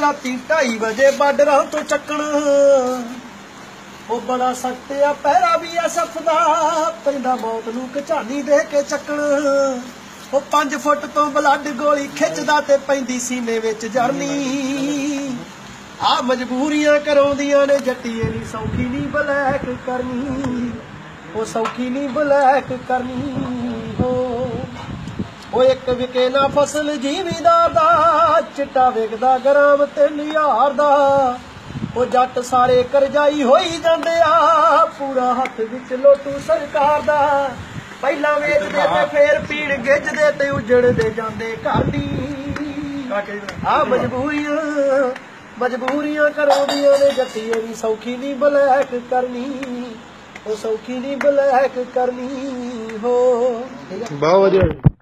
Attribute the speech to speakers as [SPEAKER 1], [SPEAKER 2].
[SPEAKER 1] ਰਾਤੀ 2:30 ਵਜੇ ਬਾਰਡਰਾਂ ਤੋਂ ਚੱਕਣ। ਉਹ ਬੜਾ ਸਖਤ ਆ, ਪਹਿਰਾ ਵੀ ਆ ਸਫਦਾ ਪੈਂਦਾ ਮੌਤ ਨੂੰ ਕਚਾਨੀ ਦੇ ਕੇ ਚੱਕਣ। ਉਹ 5 ਫੁੱਟ ਤੋਂ ਬਲੱਡ ਗੋਲੀ ਖਿੱਚਦਾ ਤੇ ਪੈਂਦੀ ਸੀਨੇ ਵਿੱਚ ਜਰਨੀ ਆ ਮਜਬੂਰੀਆਂ ਕਰਾਉਂਦੀਆਂ ਨੇ, ਜੱਟੀਏ ਨਹੀਂ ਸੌਖੀ ਨਹੀਂ ਬਲੈਕ ਕਰਨੀ। ਉਹ ਸੌਖੀ ਨਹੀਂ ਬਲੈਕ ਕਰਨੀ। ਹੋ ਉਹ ਇੱਕ ਵਿਕੇ ਨਾ ਫਸਲ ਜੀਵੀਦਾਰ ਦਾ ਚਿੱਟਾ ਵੇਖਦਾ ਗ੍ਰਾਮ 3000 ਦਾ। ਉਹ ਜੱਟ ਸਾਰੇ ਕਰਜਾਈ ਹੋਈ ਜਾਂਦੇ ਆ ਪੂਰਾ ਹੱਥ ਵਿੱਚ ਲੋਟੂ ਸਰਕਾਰ ਦਾ। ਪਹਿਲਾਂ ਵੇਚਦੇ ਤੇ ਫੇਰ ਪੀਣ ਗਿੱਜਦੇ ਤੇ ਉਜੜਦੇ ਜਾਂਦੇ ਘਾਟੀ। ਆ ਮਜਬੂਰੀਆਂ ਮਜਬੂਰੀਆਂ ਕਰਾਉਂਦੀਆਂ ਨੇ ਜੱਟੀਏ ਵੀ ਸੌਖੀ ਨਹੀਂ ਬਲੈਕ ਕਰਨੀ। ਉਹ ਸੌਖੀ ਨਹੀਂ ਬਲੈਕ ਕਰਨੀ ਹੈ।
[SPEAKER 2] ਬਹੁਤ ਵਧੀਆ